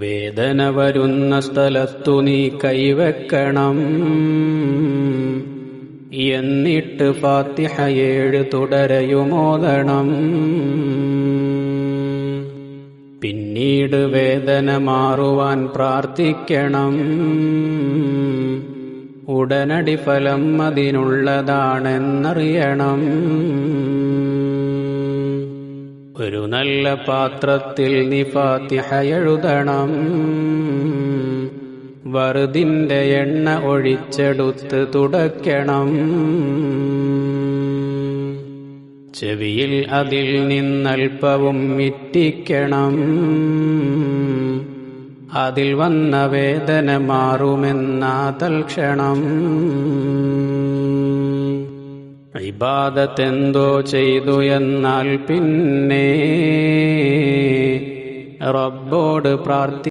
വേദന വരുന്ന സ്ഥലത്തു നീ കൈവെക്കണം. എന്നിട്ട് ഫാത്തിഹ തുടരയുമോദണം പിന്നീട് വേദന മാറുവാൻ പ്രാർത്ഥിക്കണം. ഉടനടി ഫലം അതിനുള്ളതാണെന്നറിയണം. ഒരു നല്ല പാത്രത്തിൽ നീ ഫാത്തിഹ എഴുതണം. വറുതിന്റെ എണ്ണ ഒഴിച്ചെടുത്ത് തുടക്കണം ചെവിയിൽ അതിൽ നിന്നൽപ്പവും ഇറ്റിക്കണം. അതിൽ വന്ന വേദന മാറുമെന്നാ തൽക്ഷണം ഇബാദത്തെന്തോ ചെയ്തു എന്നാൽ പിന്നെ റബ്ബോട് പ്രാർത്ഥി